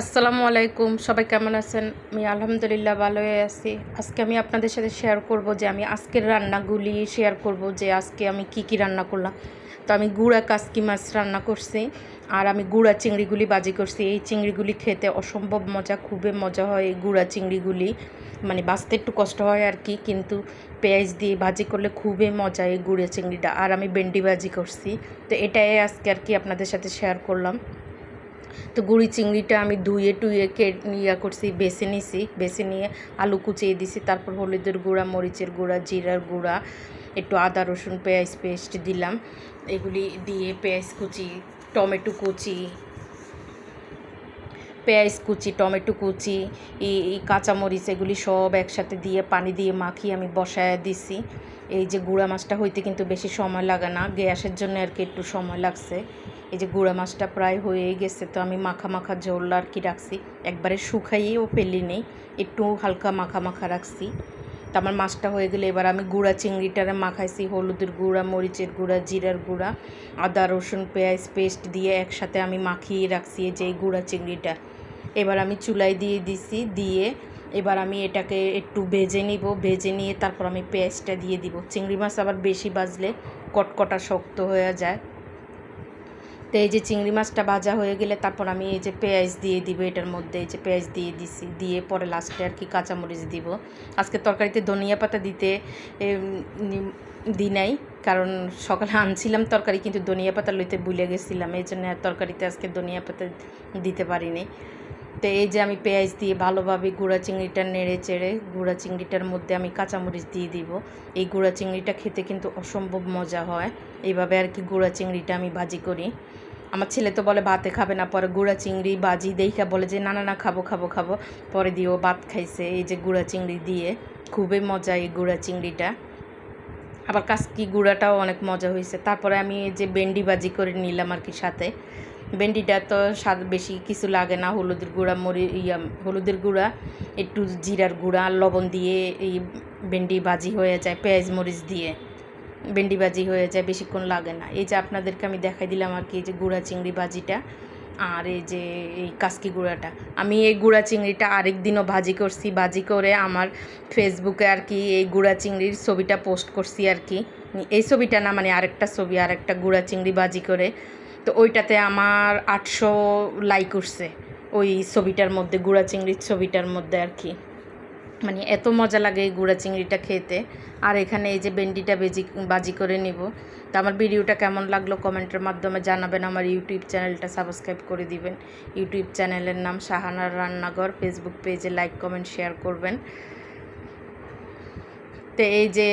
আসসালামু আলাইকুম, সবাই কেমন আছেন? আমি আলহামদুলিল্লাহ ভালোই আছি। আজকে আমি আপনাদের সাথে শেয়ার করব যে আমি আজকের রান্নাগুলি শেয়ার করব যে আজকে আমি কি কি রান্না করলাম। তো আমি গুঁড়া কাসকি মাছ রান্না করছি আর আমি গুঁড়া চিংড়িগুলি বাজি করছি। এই চিংড়িগুলি খেতে অসম্ভব মজা, খুবই মজা হয় এই গুঁড়া চিংড়িগুলি। মানে বাঁচতে একটু কষ্ট হয় আর কি, কিন্তু পেঁয়াজ দিয়ে ভাজি করলে খুবই মজা এই গুঁড়া চিংড়িটা। আর আমি ভেন্ডি ভাজি করছি। তো এটাই আজকে আর কি আপনাদের সাথে শেয়ার করলাম। তো গুড়ি চিংড়িটা আমি ধুয়ে টুয়ে কে ইয়া করছি, বেছে নিছি, বেছে নিয়ে আলু কুচিয়ে দিছি। তারপর হলুদের গুঁড়া, মরিচের গুঁড়া, জিরার গুঁড়া, একটু আদা, রসুন, পেঁয়াজ পেস্ট দিলাম। এগুলি দিয়ে পেঁয়াজ কুচি, টমেটো কুচি, পেঁয়াজ কুচি, টমেটো কুচি এই কাঁচামরিচ এগুলি সব একসাথে দিয়ে পানি দিয়ে মাখিয়ে আমি বসায় দিছি। এই যে গুঁড়া মাছটা হইতে কিন্তু বেশি সময় লাগে না, গ্যাসের জন্য আর কি একটু সময় লাগছে। এই যে গুঁড়া মাছটা প্রায় হয়েই গেছে, তো আমি মাখা মাখা ঝোল আর কি রাখছি। একবারে শুকাইয়েও ফেলি নেই, একটু হালকা মাখা মাখা রাখছি। তো আমার মাছটা হয়ে গেলে এবার আমি গুঁড়া চিংড়িটারে মাখাইছি, হলুদের গুঁড়া, মরিচের গুঁড়া, জিরার গুঁড়া, আদা, রসুন, পেঁয়াজ পেস্ট দিয়ে একসাথে আমি মাখিয়ে রাখছি এই যে এই গুঁড়া চিংড়িটা। এবার আমি চুলায় দিয়ে দিছি, দিয়ে এবার আমি এটাকে একটু ভেজে নিব, ভেজে নিয়ে তারপর আমি পেঁয়াজটা দিয়ে দিব। চিংড়ি মাছ আবার বেশি বাজলে কটকটা শক্ত হয়ে যায়। তো এই যে চিংড়ি মাছটা ভাজা হয়ে গেলে তারপর আমি এই যে পেঁয়াজ দিয়ে দিব, এটার মধ্যে এই যে পেঁয়াজ দিয়ে দিছি, দিয়ে পরে লাস্টে আর কি কাঁচামরিচ দিব। আজকে তরকারিতে ধনিয়া পাতা দিতে দিই নাই, কারণ সকালে আনছিলাম তরকারি কিন্তু ধনিয়া পাতা লইতে ভুলে গেছিলাম এই জন্য তরকারিতে আজকে ধনিয়া পাতা দিতে পারিনি। তো এই যে আমি পেঁয়াজ দিয়ে ভালোভাবে গুঁড়া চিংড়িটা নেড়ে চেড়ে, গুঁড়া চিংড়িটার মধ্যে আমি কাঁচামরিচ দিয়ে দিব। এই গুঁড়া চিংড়িটা খেতে কিন্তু অসম্ভব মজা হয়। এইভাবে আর কি গুঁড়া চিংড়িটা আমি ভাজি করি। আমার ছেলে তো বলে, ভাতে খাবে না। পরে গুঁড়া চিংড়ি বাজি দেখা বলে যে, না না না, খাব খাব খাব। পরে দিয়েও ভাত খাইছে এই যে গুঁড়া চিংড়ি দিয়ে। খুবই মজা এই গুঁড়া চিংড়িটা। আবার কাসকি গুঁড়াটাও অনেক মজা হয়েছে তারপরে আমি এই যে বেন্ডি বাজি করে নিলাম আর কি সাথে। ভেন্ডিটা তো স্বাদ বেশি কিছু লাগে না, হলুদের গুঁড়া, মরি, ইয়া, হলুদের গুঁড়া, একটু জিরার গুঁড়া লবণ দিয়ে এই ভেন্ডি ভাজি হয়ে যায়, পেঁয়াজ, মরিচ দিয়ে ভেন্ডি ভাজি হয়ে যায়, বেশিক্ষণ লাগে না। এই যে আপনাদেরকে আমি দেখাই দিলাম আর কি, এই যে গুঁড়া চিংড়ি ভাজিটা আর এই যে এই কাসকি গুঁড়াটা। আমি এই গুঁড়া চিংড়িটা আরেক দিনও ভাজি করছি, ভাজি করে আমার ফেসবুকে আর কি এই গুঁড়া চিংড়ির ছবিটা পোস্ট করছি আর কি। এই ছবিটা না মানে আরেকটা ছবি, আরেকটা গুঁড়া চিংড়ি ভাজি করে তো ওইটাতে আমার আটশো লাইক উঠছে। ওই ছবিটার মধ্যে, গুঁড়া চিংড়ির ছবিটার মধ্যে আর কি। মানে এত মজা লাগে এই গুঁড়া চিংড়িটা খেতে। আর এখানে এই যে বেন্ডিটা বেজি, বাজি করে নিব। তো আমার ভিডিওটা কেমন লাগল কমেন্টের মাধ্যমে জানাবেন। আমার ইউটিউব চ্যানেলটা সাবস্ক্রাইব করে দিবেন। ইউটিউব চ্যানেলের নাম শাহানার রান্নাঘর। ফেসবুক পেজে লাইক কমেন্ট শেয়ার করবেন। তো এই যে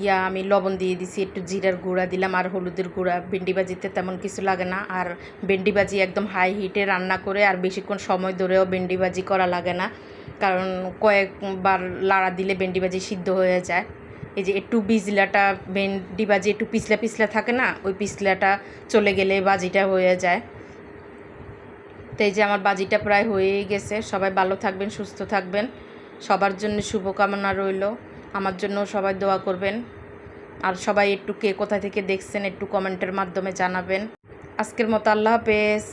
ইয়া আমি লবণ দিয়ে দিছি, একটু জিরার গুঁড়া দিলাম আর হলুদের গুঁড়া। ভেন্ডি ভাজিতে তেমন কিছু লাগে না। আর ভেন্ডি ভাজি একদম হাই হিটে রান্না করে আর বেশিক্ষণ সময় ধরেও ভেন্ডি ভাজি করা লাগে না। কারণ কয়েকবার লাড়া দিলে ভেন্ডি ভাজি সিদ্ধ হয়ে যায়। এই যে একটু বিজলাটা ভেন্ডি ভাজি একটু পিছলা পিছলা থাকে না, ওই পিছলাটা চলে গেলে বাজিটা হয়ে যায়। তো এই যে আমার বাজিটা প্রায় হয়েই গেছে। সবাই ভালো থাকবেন, সুস্থ থাকবেন। সবার জন্য শুভকামনা রইল। আমার জন্য সবাই দোয়া করবেন। আর সবাই একটু কে কোথা থেকে দেখছেন একটু কমেন্টের মাধ্যমে জানাবেন। আজকের মতো আল্লাহ হাফেজ।